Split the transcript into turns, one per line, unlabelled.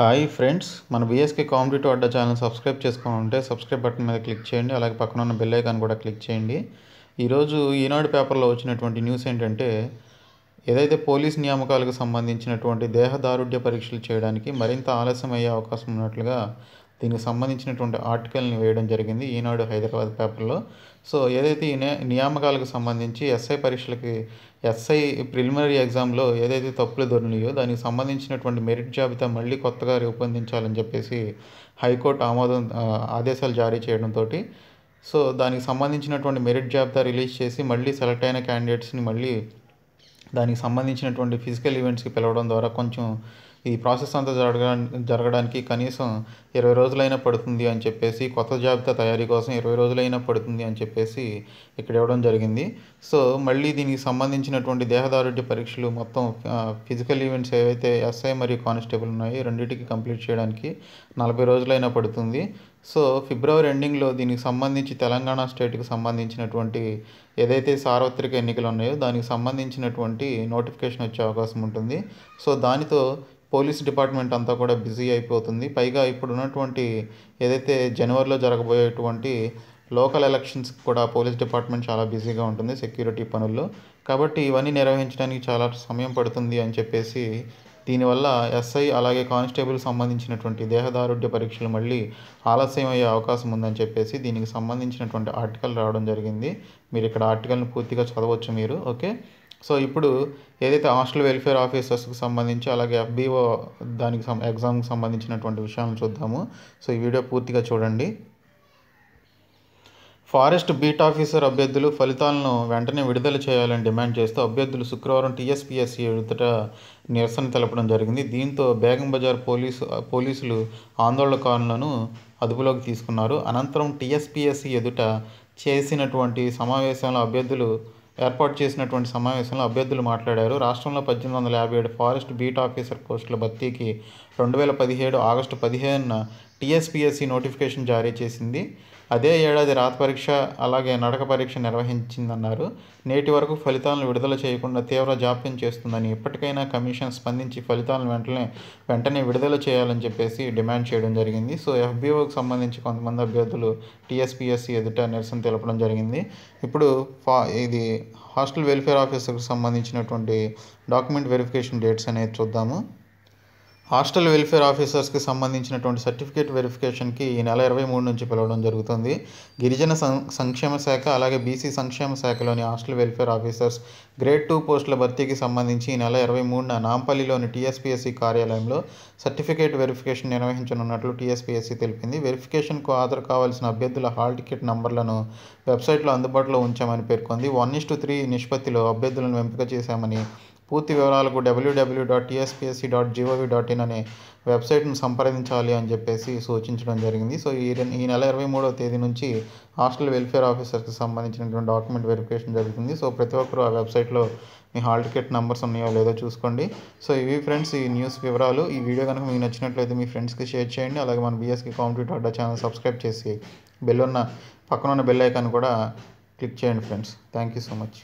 Hi friends మన BSK competitive Adda channel subscribe చేసుకుని ఉంటే సబ్స్క్రైబ్ బటన్ మీద క్లిక్ చేయండి అలాగే పక్కన ఉన్న బెల్ ఐకాన్ కూడా క్లిక్ చేయండి. ఈరోజు ఈనాడు పేపర్లో వచ్చినటువంటి న్యూస్ ఏంటంటే ఏదైతే పోలీస్ నియామకాలకు సంబంధించినటువంటి దేహదారుఢ్య పరీక్షలు చేయడానికి మరింత ఆలస్యం అయ్యే అవకాశం ఉన్నట్లుగా దీనికి సంబంధించినటువంటి ఆర్టికల్ని వేయడం జరిగింది ఈనాడు హైదరాబాద్ పేపర్లో. సో ఏదైతే ఈ నే- నియామకాలకు సంబంధించి ఎస్ఐ పరీక్షలకి ఎస్ఐ ప్రిలిమినరీ ఎగ్జామ్లో ఏదైతే తప్పులు దొరినాయో దానికి సంబంధించినటువంటి మెరిట్ జాబితా మళ్ళీ కొత్తగా రూపొందించాలని చెప్పేసి హైకోర్టు ఆమోదం ఆదేశాలు జారీ చేయడంతో సో దానికి సంబంధించినటువంటి మెరిట్ జాబితా రిలీజ్ చేసి మళ్ళీ సెలెక్ట్ అయిన క్యాండిడేట్స్ని మళ్ళీ దానికి సంబంధించినటువంటి ఫిజికల్ ఈవెంట్స్కి పిలవడం ద్వారా కొంచెం ఈ ప్రాసెస్ అంతా జరగ జరగడానికి కనీసం ఇరవై రోజులైనా పడుతుంది అని చెప్పేసి కొత్త జాబితా తయారీ కోసం ఇరవై రోజులైనా పడుతుంది అని చెప్పేసి ఇక్కడ ఇవ్వడం జరిగింది. సో మళ్ళీ దీనికి సంబంధించినటువంటి దేహదారుఢ్య పరీక్షలు మొత్తం ఫిజికల్ ఈవెంట్స్ ఏవైతే ఎస్ఐ మరియు కానిస్టేబుల్ ఉన్నాయో రెండింటికి కంప్లీట్ చేయడానికి నలభై రోజులైనా పడుతుంది. సో ఫిబ్రవరి ఎండింగ్లో దీనికి సంబంధించి తెలంగాణ స్టేట్కి సంబంధించినటువంటి ఏదైతే సార్వత్రిక ఎన్నికలు ఉన్నాయో దానికి సంబంధించినటువంటి నోటిఫికేషన్ వచ్చే అవకాశం ఉంటుంది. సో దానితో పోలీస్ డిపార్ట్మెంట్ అంతా కూడా బిజీ అయిపోతుంది. పైగా ఇప్పుడు ఉన్నటువంటి ఏదైతే జనవరిలో జరగబోయేటువంటి లోకల్ ఎలక్షన్స్ కూడా పోలీస్ డిపార్ట్మెంట్ చాలా బిజీగా ఉంటుంది సెక్యూరిటీ పనుల్లో. కాబట్టి ఇవన్నీ నిర్వహించడానికి చాలా సమయం పడుతుంది అని చెప్పేసి దీనివల్ల ఎస్ఐ అలాగే కానిస్టేబుల్ సంబంధించినటువంటి దేహదారుఢ్య పరీక్షలు మళ్ళీ ఆలస్యం అయ్యే అవకాశం ఉందని చెప్పేసి దీనికి సంబంధించినటువంటి ఆర్టికల్ రావడం జరిగింది. మీరు ఇక్కడ ఆర్టికల్ని పూర్తిగా చదవచ్చు మీరు. ఓకే? సో ఇప్పుడు ఏదైతే హాస్టల్ వెల్ఫేర్ ఆఫీసర్స్కి సంబంధించి అలాగే ఎఫ్బిఓ దానికి సం ఎగ్జామ్కి సంబంధించినటువంటి విషయాలను చూద్దాము. సో ఈ వీడియో పూర్తిగా చూడండి. ఫారెస్ట్ బీట్ ఆఫీసర్ అభ్యర్థులు ఫలితాలను వెంటనే విడుదల చేయాలని డిమాండ్ చేస్తూ అభ్యర్థులు శుక్రవారం టీఎస్పీఎస్సీ ఎదుట నిరసన తెలపడం జరిగింది. దీంతో బేగం బజార్ పోలీసు పోలీసులు ఆందోళనకారులను అదుపులోకి తీసుకున్నారు. అనంతరం టీఎస్పీఎస్సీ ఎదుట చేసినటువంటి సమావేశంలో అభ్యర్థులు ఏర్పాటు చేసినటువంటి సమావేశంలో అభ్యర్థులు మాట్లాడారు. రాష్ట్రంలో పద్దెనిమిది వందల యాభై ఏడు ఫారెస్ట్ బీట్ ఆఫీసర్ పోస్టుల భర్తీకి రెండు వేల పదిహేడు ఆగస్టు పదిహేనున టీఎస్పీఎస్సీ నోటిఫికేషన్ జారీ చేసింది. అదే ఏడాది రాత పరీక్ష అలాగే నడక పరీక్ష నిర్వహించిందన్నారు. నేటి వరకు ఫలితాలను విడుదల చేయకుండా తీవ్ర జాప్యం చేస్తుందని ఇప్పటికైనా కమిషన్ స్పందించి ఫలితాలను వెంటనే వెంటనే విడుదల చేయాలని చెప్పేసి డిమాండ్ చేయడం జరిగింది. సో ఎఫ్బీఓకి సంబంధించి కొంతమంది అభ్యర్థులు టీఎస్పీఎస్సీ ఎదుట నిరసన తెలపడం జరిగింది. ఇప్పుడు ఫా ఇది హాస్టల్ వెల్ఫేర్ ఆఫీసర్కి సంబంధించినటువంటి డాక్యుమెంట్ వెరిఫికేషన్ డేట్స్ అనేది చూద్దాము. హాస్టల్ వెల్ఫేర్ ఆఫీసర్స్కి సంబంధించినటువంటి సర్టిఫికేట్ వెరిఫికేషన్కి ఈ నెల ఇరవై మూడు నుంచి పిలవడం జరుగుతుంది. గిరిజన సం- సంక్షేమ శాఖ అలాగే బీసీ సంక్షేమ శాఖలోని hostel welfare officers grade two పోస్టుల భర్తీకి సంబంధించి ఈ నెల ఇరవై మూడున నాంపల్లిలోని T S P S C కార్యాలయంలో సర్టిఫికేట్ వెరిఫికేషన్ నిర్వహించనున్నట్లు T S P S C తెలిపింది. వెరిఫికేషన్కు హాజరు కావాల్సిన అభ్యర్థుల హాల్ టికెట్ నంబర్లను వెబ్సైట్లో అందుబాటులో ఉంచామని పేర్కొంది. వన్ ఇస్టు త్రీ నిష్పత్తిలో అభ్యర్థులను ఎంపిక చేశామని పూర్తి వివరాలకు WW dot TSPSC dot GOV dot in అనే వెబ్సైట్ను సంప్రదించాలి అని చెప్పేసి సూచించడం జరిగింది. సో ఈ ఈ నెల ఇరవై మూడవ తేదీ నుంచి హాస్టల్ వెల్ఫేర్ ఆఫీసర్కి సంబంధించినటువంటి డాక్యుమెంట్ వెరిఫికేషన్ జరుగుతుంది. సో ప్రతి ఒక్కరూ ఆ వెబ్సైట్లో మీ హాల్ టికెట్ నెంబర్స్ ఉన్నాయో లేదో చూసుకోండి. సో ఇవి ఫ్రెండ్స్ ఈ న్యూస్ వివరాలు. ఈ వీడియో కనుక మీకు నచ్చినట్లయితే మీ ఫ్రెండ్స్కి షేర్ చేయండి. అలాగే మన BSK competitive Adda channel subscribe చేసి బెల్ ఉన్న పక్కన ఉన్న బెల్ ఐకాన్ కూడా క్లిక్ చేయండి friends. Thank you so much.